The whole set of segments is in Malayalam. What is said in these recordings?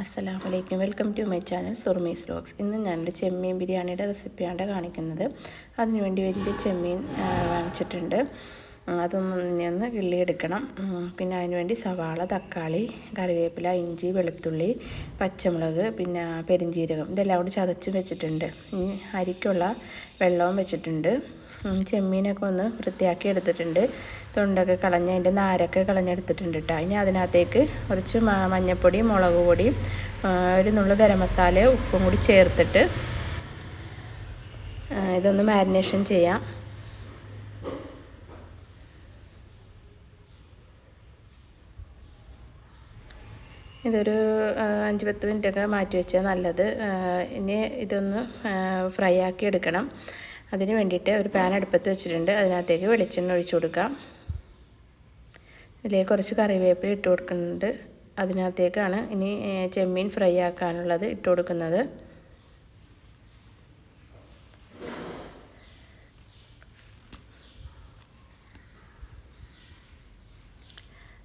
അസ്സലാമു വലൈക്കും welcome to my channel Surmi's vlogs. ഇന്ന് ഞാനൊരു ചെമ്മീൻ ബിരിയാണിയുടെ റെസിപ്പിയാണ് കാണിക്കുന്നത്. അതിനുവേണ്ടി വലിയ ചെമ്മീൻ വാങ്ങിച്ചിട്ടുണ്ട്. അതൊന്ന് ഒന്ന് കിള്ളിയെടുക്കണം. പിന്നെ അതിനുവേണ്ടി സവാള തക്കാളി കറിവേപ്പില ഇഞ്ചി വെളുത്തുള്ളി പച്ചമുളക് പിന്നെ പെരിഞ്ചീരകം. ഇതെല്ലാം കൂടി ചതച്ചും വെച്ചിട്ടുണ്ട്. ഇനി അരിക്കുള്ള വെള്ളവും വെച്ചിട്ടുണ്ട്. ചെമ്മീനൊക്കെ ഒന്ന് വൃത്തിയാക്കി എടുത്തിട്ടുണ്ട്. തൊണ്ടൊക്കെ കളഞ്ഞ് അതിന്റെ നാരൊക്കെ കളഞ്ഞെടുത്തിട്ടുണ്ട് കേട്ടോ ഇനി അതിനകത്തേക്ക് കുറച്ച് മഞ്ഞപ്പൊടി മുളക് പൊടി ഒരു നുള്ളു ഗരം മസാല ഉപ്പും കൂടി ചേർത്തിട്ട് ഇതൊന്ന് മാരിനേഷൻ ചെയ്യാം. ഇതൊരു അഞ്ച് പത്ത് മിനിറ്റൊക്കെ മാറ്റി വെച്ചാൽ നല്ലത്. ഇനി ഇതൊന്ന് ഫ്രൈ ആക്കി എടുക്കണം. അതിന് വേണ്ടിയിട്ട് ഒരു പാൻ അടുപ്പത്ത് വെച്ചിട്ടുണ്ട്. അതിനകത്തേക്ക് വെളിച്ചെണ്ണ ഒഴിച്ചു കൊടുക്കാം. ഇതിലേക്ക് കുറച്ച് കറിവേപ്പില ഇട്ട് കൊടുക്കുന്നുണ്ട്. അതിനകത്തേക്കാണ് ഇനി ചെമ്മീൻ ഫ്രൈ ആക്കാനുള്ളത് ഇട്ട് കൊടുക്കുന്നത്.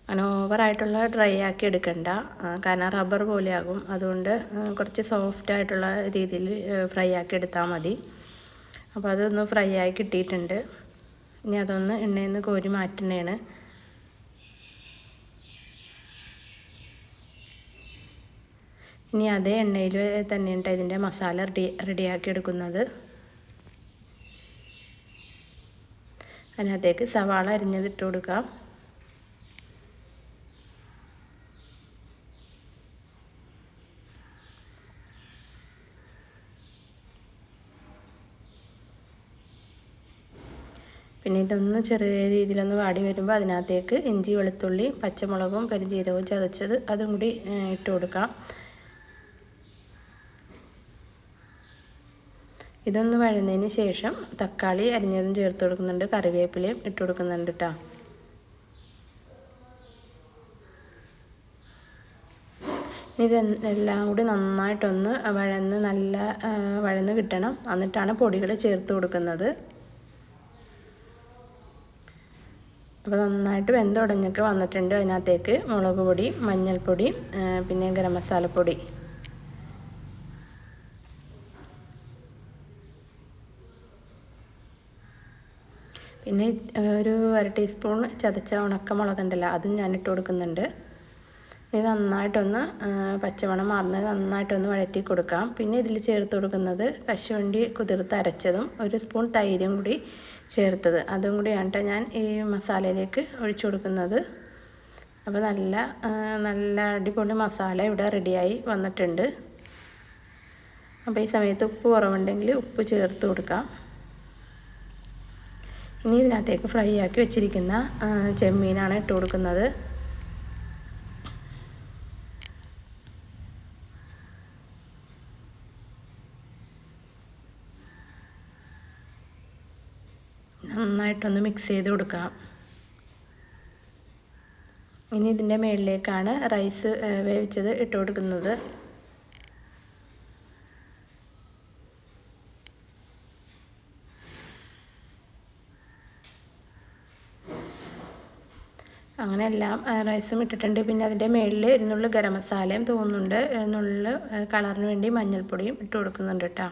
അങ്ങനെ ഡ്രൈ ആക്കി എടുക്കണ്ട. കാരണം റബ്ബർ പോലെയാകും. അതുകൊണ്ട് കുറച്ച് സോഫ്റ്റ് ആയിട്ടുള്ള രീതിയിൽ ഫ്രൈ ആക്കി എടുത്താൽ മതി. അപ്പോൾ അതൊന്ന് ഫ്രൈ ആയി കിട്ടിയിട്ടുണ്ട്. ഇനി അതൊന്ന് എണ്ണയിൽ നിന്ന് കോരി മാറ്റുന്നതാണ്. ഇനി അതേ എണ്ണയിൽ തന്നെയുണ്ട് ഇതിന്റെ മസാല റെഡി റെഡിയാക്കി എടുക്കുന്നത്. അതിനകത്തേക്ക് സവാള അരിഞ്ഞത് ഇട്ട് കൊടുക്കാം. പിന്നെ ഇതൊന്ന് ചെറിയ രീതിയിലൊന്ന് വാടി വരുമ്പോൾ അതിനകത്തേക്ക് ഇഞ്ചി വെളുത്തുള്ളി പച്ചമുളകും പെരുംജീരകവും ചതച്ചത് അതും കൂടി ഇട്ട് കൊടുക്കാം. ഇതൊന്ന് വഴുന്നതിന് ശേഷം തക്കാളി അരിഞ്ഞതും ചേർത്ത് കൊടുക്കുന്നുണ്ട്. കറിവേപ്പിലയും ഇട്ട് കൊടുക്കുന്നുണ്ട് കേട്ടോ ഇത് എല്ലാം കൂടി നന്നായിട്ടൊന്ന് വഴന്ന് നല്ല വഴന്ന് കിട്ടണം. എന്നിട്ടാണ് പൊടികൾ ചേർത്ത് കൊടുക്കുന്നത്. അപ്പോൾ നന്നായിട്ട് വെന്തുടഞ്ഞൊക്കെ വന്നിട്ടുണ്ട് അതിനകത്തേക്ക് മുളക് പൊടി മഞ്ഞൾപ്പൊടി പിന്നെ ഗരം മസാലപ്പൊടി പിന്നെ ഒരു അര ടീസ്പൂൺ ചതച്ച ഉണക്കമുളകുണ്ടല്ലോ അതും ഞാൻ ഇട്ട് കൊടുക്കുന്നുണ്ട്. ഇത് നന്നായിട്ടൊന്ന് പച്ചമണം മാറുന്നത് നന്നായിട്ടൊന്ന് വഴറ്റി കൊടുക്കാം. പിന്നെ ഇതിൽ ചേർത്ത് കൊടുക്കുന്നത് കശുവണ്ടി കുതിർത്ത് അരച്ചതും ഒരു സ്പൂൺ തൈരും കൂടി ചേർത്തത്. അതും കൂടിയാണ് ഞാൻ ഈ മസാലയിലേക്ക് ഒഴിച്ചു കൊടുക്കുന്നത്. അപ്പോൾ നല്ല നല്ല അടിപൊളി മസാല ഇവിടെ റെഡിയായി വന്നിട്ടുണ്ട്. അപ്പോൾ ഈ സമയത്ത് ഉപ്പ് കുറവുണ്ടെങ്കിൽ ഉപ്പ് ചേർത്ത് കൊടുക്കാം. ഇനി ഇതിനകത്തേക്ക് ഫ്രൈ ആക്കി വെച്ചിരിക്കുന്ന ചെമ്മീനാണ് ഇട്ട് കൊടുക്കുന്നത്. നന്നായിട്ടൊന്ന് മിക്സ് ചെയ്ത് കൊടുക്കാം ഇനി ഇതിന്റെ മുകളിലേക്കാണ് റൈസ് വേവിച്ചത് ഇട്ട് കൊടുക്കുന്നത്. അങ്ങനെ എല്ലാം റൈസും ഇട്ടിട്ടുണ്ട്. പിന്നെ അതിന്റെ മുകളിൽ ഇരുന്നുള്ള ഗരം മസാലയും തോന്നുന്നുണ്ട്. ഇരുന്നുള്ള കളറിന് വേണ്ടി മഞ്ഞൾപ്പൊടിയും ഇട്ട് കൊടുക്കുന്നുണ്ട് കേട്ടോ.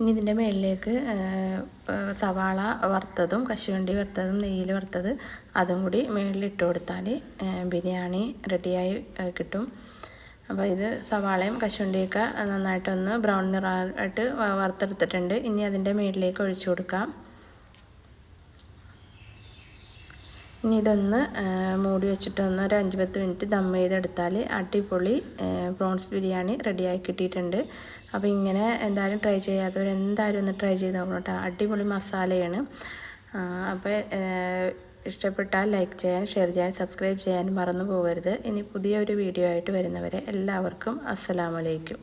ഇനി ഇതിന്റെ മുകളിലേക്ക് സവാള വറുത്തതും കശുവണ്ടി വറുത്തതും നെയ്യിൽ വറുത്തത് അതും കൂടി മുകളിൽ ഇട്ട് കൊടുത്താൽ ബിരിയാണി റെഡിയായി കിട്ടും. അപ്പോൾ ഇത് സവാളയും കശുവണ്ടിയൊക്കെ നന്നായിട്ടൊന്ന് ബ്രൗൺ നിറമായിട്ട് വറുത്തെടുത്തിട്ടുണ്ട്. ഇനി അതിന്റെ മുകളിലേക്ക് ഒഴിച്ചു കൊടുക്കാം. ഇനി ഇതൊന്ന് മൂടി വെച്ചിട്ട് ഒന്ന് ഒരു അഞ്ച് പത്ത് മിനിറ്റ് ദം ചെയ്തെടുത്താൽ അടിപൊളി പ്രോൺസ് ബിരിയാണി റെഡിയായി കിട്ടിയിട്ടുണ്ട്. അപ്പോൾ ഇങ്ങനെ എന്തായാലും ട്രൈ ചെയ്യാത്തവർ എന്തായാലും ഒന്ന് ട്രൈ ചെയ്ത് നോക്കണം കേട്ടോ. അടിപൊളി മസാലയാണ്. അപ്പോൾ ഇഷ്ടപ്പെട്ടാൽ ലൈക്ക് ചെയ്യാൻ ഷെയർ ചെയ്യാൻ സബ്സ്ക്രൈബ് ചെയ്യാൻ മറന്നു പോകരുത്. ഇനി പുതിയൊരു വീഡിയോ ആയിട്ട് വരുന്നവരെ എല്ലാവർക്കും അസ്സലാമലൈക്കും